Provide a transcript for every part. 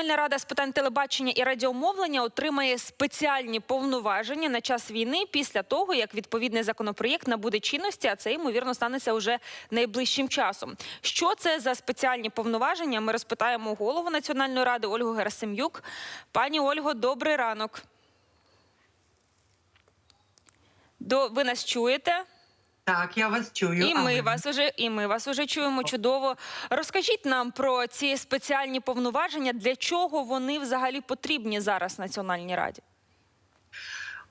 Національна рада з питань телебачення і радіомовлення отримає спеціальні повноваження на час війни після того, як відповідний законопроєкт набуде чинності, а це ймовірно станеться уже найближчим часом. Що це за спеціальні повноваження? Ми розпитаємо голову Національної ради Ольгу Герасим'юк. Пані Ольго, добрий ранок. До ви нас чуєте? Так, я вас чую. І ми вас уже і ми вас уже чуємо чудово. Розкажіть нам про ці спеціальні повноваження, для чого вони взагалі потрібні зараз Національній раді?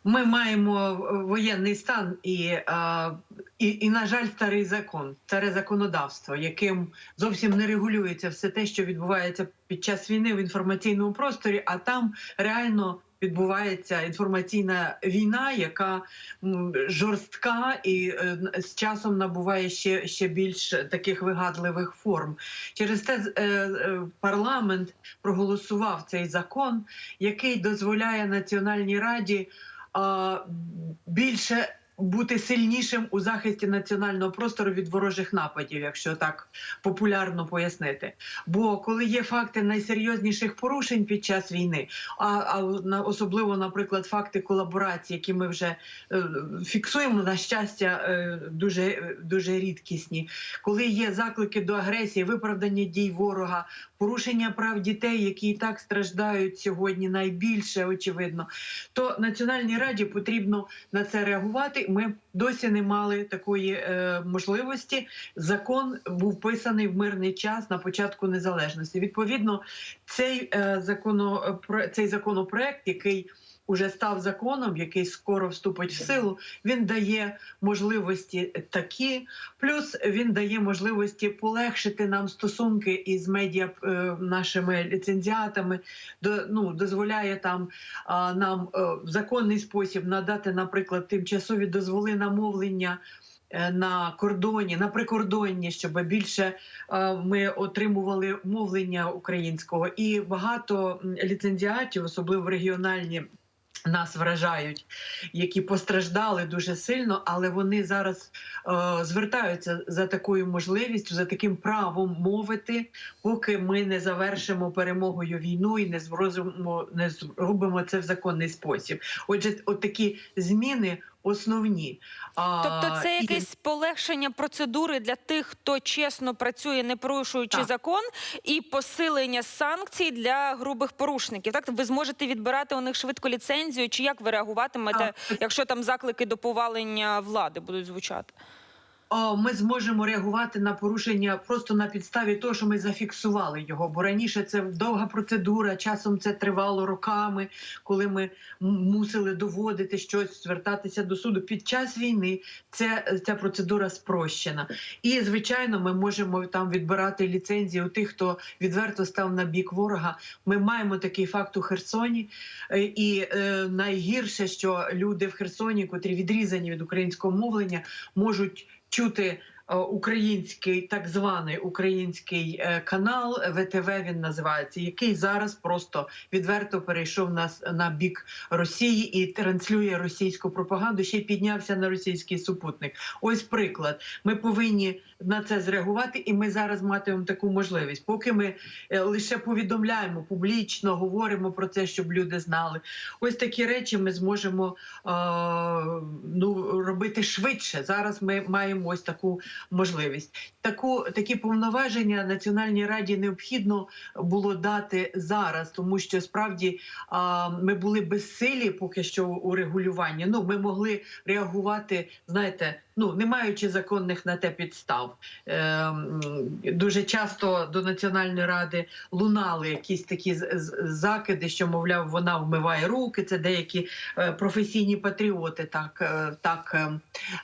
Ми маємо воєнний стан і, і, і, на жаль, старий закон, старе законодавство, яким зовсім не регулюється все те, що відбувається під час війни в інформаційному просторі, а там реально. Відбувається інформаційна війна, яка жорстка і е, з часом набуває ще, ще більш таких вигадливих форм. Через те е, е, парламент проголосував цей закон, який дозволяє Національній раді більше бути сильнішим у захисті національного простору від ворожих нападів, якщо так популярно пояснити. Бо коли є факти найсерйозніших порушень під час війни, а, а особливо, наприклад, факти колаборації, які ми вже е, фіксуємо, на щастя, е, дуже, дуже рідкісні, коли є заклики до агресії, виправдання дій ворога, порушення прав дітей, які і так страждають сьогодні найбільше, очевидно, то Національній раді потрібно на це реагувати. Ми досі не мали такої е, можливості. Закон був писаний в мирний час на початку незалежності. Відповідно, цей е, законопро... цей законопроект, який уже став законом, який скоро вступить в силу, він дає можливості такі, плюс він дає можливості полегшити нам стосунки із медіа е, нашими ліцензіатами, до, ну, дозволяє там нам е, в законний спосіб надати, наприклад, тимчасові дозволи на мовлення. е, На кордоні, на прикордонні, щоб більше е, ми отримували мовлення українського, і багато ліцензіатів, особливо регіональні, нас вражають, які постраждали дуже сильно, але вони зараз е, звертаються за такою можливістю, за таким правом мовити, поки ми не завершимо перемогою війну і не зробимо, не зробимо це в законний спосіб. Отже, от такі зміни основні. Тобто, це якесь полегшення процедури для тих, хто чесно працює, не порушуючи Так. закон, і посилення санкцій для грубих порушників. Так ви зможете відбирати у них швидко ліцензію, чи як ви реагуватимете, Так. якщо там заклики до повалення влади будуть звучати? Ми зможемо реагувати на порушення просто на підставі того, що ми зафіксували його. Бо раніше це довга процедура, часом це тривало роками, коли ми мусили доводити щось, звертатися до суду. Під час війни це, ця процедура спрощена. І, звичайно, ми можемо там відбирати ліцензії у тих, хто відверто став на бік ворога. Ми маємо такий факт у Херсоні. Е, І е, найгірше, що люди в Херсоні, котрі відрізані від українського мовлення, можуть чути український так званий український е, канал ВТВ. Він називається, який зараз просто відверто перейшов нас на бік Росії і транслює російську пропаганду. Ще й піднявся на російський супутник. Ось приклад. Ми повинні на це зреагувати, і ми зараз матимемо таку можливість. Поки ми е, лише повідомляємо публічно, говоримо про це, щоб люди знали. Ось такі речі ми зможемо е, ну, робити швидше. Зараз ми маємо ось таку можливість. Таку такі повноваження Національній раді необхідно було дати зараз, тому що справді а, ми були безсилі поки що у регулюванні. Ну ми могли реагувати, знаєте. Ну, не маючи законних на те підстав, Ем, дуже часто до Національної ради лунали якісь такі закиди, що мовляв, вона вмиває руки. Це деякі е, професійні патріоти так, е, так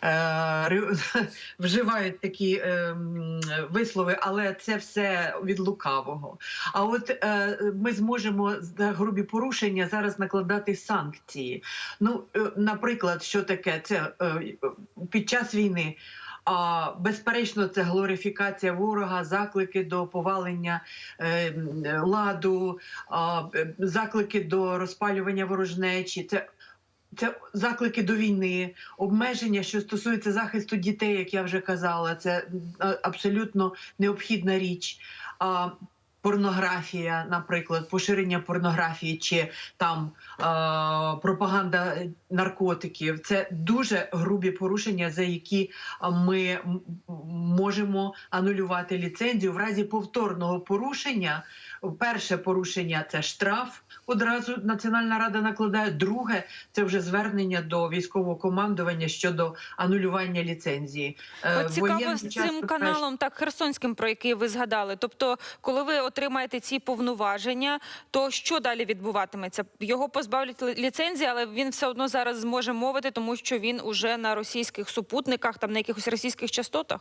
е, е, вживають такі е, вислови, але це все від лукавого. А от е, ми зможемо за грубі порушення зараз накладати санкції. Ну, е, наприклад, що таке це е, під час війни. А безперечно, це глорифікація ворога, заклики до повалення е, ладу, е, заклики до розпалювання ворожнечі. Це це заклики до війни, обмеження, що стосується захисту дітей, як я вже казала, це абсолютно необхідна річ. А порнографія, наприклад, поширення порнографії чи там е, пропаганда наркотиків. Це дуже грубі порушення, за які ми можемо анулювати ліцензію в разі повторного порушення. Перше порушення це штраф. Одразу Національна рада накладає. Друге це вже звернення до військового командування щодо анулювання ліцензії. Е, От цікаво з цим каналом, так Херсонським, про який ви згадали. Тобто, коли ви отримаєте ці повноваження, то що далі відбуватиметься? Його позбавлять ліцензії, але він все одно зараз зможе мовити, тому що він уже на російських супутниках, там на якихось російських частотах.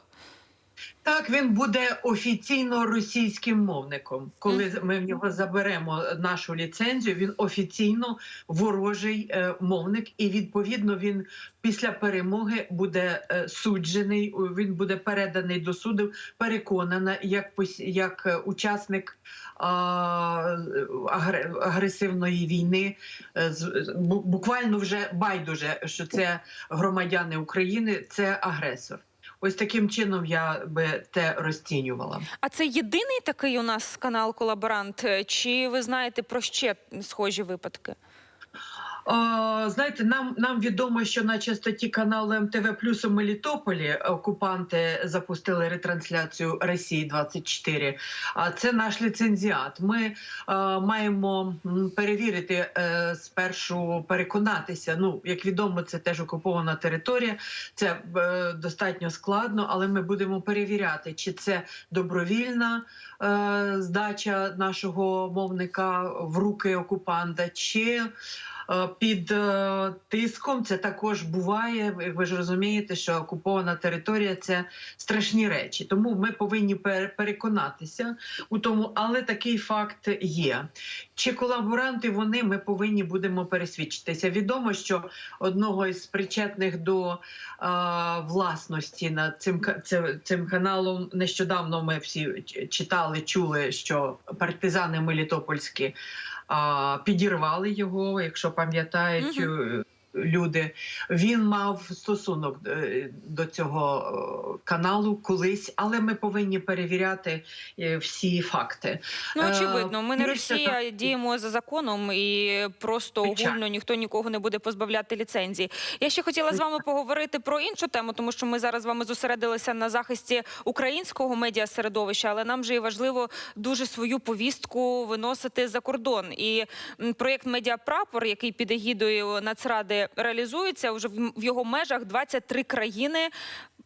Так, він буде офіційно російським мовником. Коли ми в нього заберемо нашу ліцензію, він офіційно ворожий е, мовник, і відповідно він після перемоги буде е, суджений. Він буде переданий до суду, переконана як як е, учасник агресивної війни. Буквально вже байдуже, що це громадяни України, це агресор. Ось таким чином я би те розцінювала. А це єдиний такий у нас канал колаборант? Чи ви знаєте про ще схожі випадки? Знаєте, нам, нам відомо, що на частоті каналу МТВ Плюс у Мелітополі окупанти запустили ретрансляцію Росії 24 А це наш ліцензіат. Ми е, маємо перевірити е, спершу переконатися. Ну, як відомо, це теж окупована територія. Це е, достатньо складно, але ми будемо перевіряти, чи це добровільна е, здача нашого мовника в руки окупанта, чи під е, тиском це також буває. Ви- ж розумієте, що окупована територія це страшні речі. Тому ми повинні пер- переконатися у тому, але такий факт є. Чи колаборанти вони ми повинні будемо пересвідчитися? Відомо, що одного із причетних до е, власності над цим цим каналом нещодавно ми всі читали, чули, що партизани Мелітопольські а, підірвали його, якщо пам'ятають. Мгм. Люди він мав стосунок е, до цього е, каналу колись, але ми повинні перевіряти е, всі факти. Ну, очевидно, ми не Росія діємо за законом і просто огульно ніхто нікого не буде позбавляти ліцензії. Я ще хотіла з вами поговорити про іншу тему, тому що ми зараз з вами зосередилися на захисті українського медіасередовища, але нам же і важливо дуже свою повістку виносити за кордон. І проєкт Медіапрапор, який під егідою Нацради реалізується, вже в в його межах 23 країни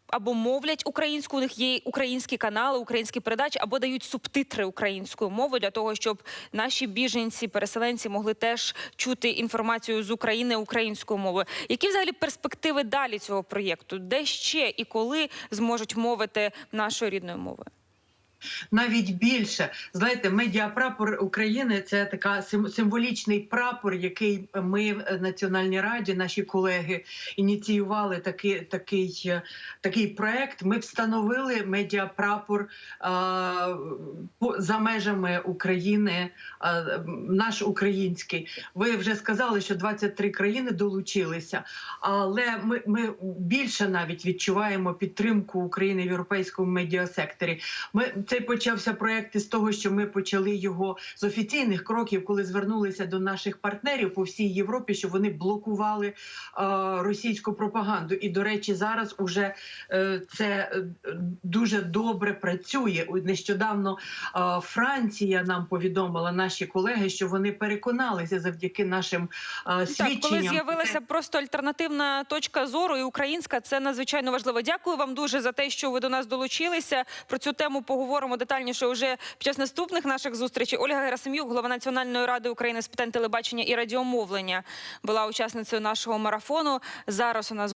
або мовлять українську, у них є українські канали, українські передачі, або дають субтитри українською мовою для того, щоб наші біженці, переселенці могли теж чути інформацію з України українською мовою. Які взагалі перспективи далі цього проєкту? Де ще і коли зможуть мовити нашою рідною мовою? Навіть більше. Знаєте, медіапрапор України це така сим- символічний прапор, який ми в Національній раді, наші колеги, ініціювали такий, такий, е, такий проект. Ми встановили медіапрапор а, по- за межами України, а, наш український. Ви вже сказали, що 23 країни долучилися, але ми, ми більше навіть відчуваємо підтримку України в європейському медіасекторі. Ми цей почався проект із того, що ми почали його з офіційних кроків, коли звернулися до наших партнерів по всій Європі, що вони блокували е, російську пропаганду. І до речі, зараз уже е, це е, дуже добре працює. Нещодавно е, Франція нам повідомила наші колеги, що вони переконалися завдяки нашим е, Так, свідченням. коли з'явилася просто альтернативна точка зору і українська, це надзвичайно важливо. Дякую вам дуже за те, що ви до нас долучилися. Про цю тему поговоримо детальніше вже під час наступних наших зустрічей. Ольга Герасим'юк, голова Національної ради України з питань телебачення і радіомовлення, була учасницею нашого марафону. Зараз у нас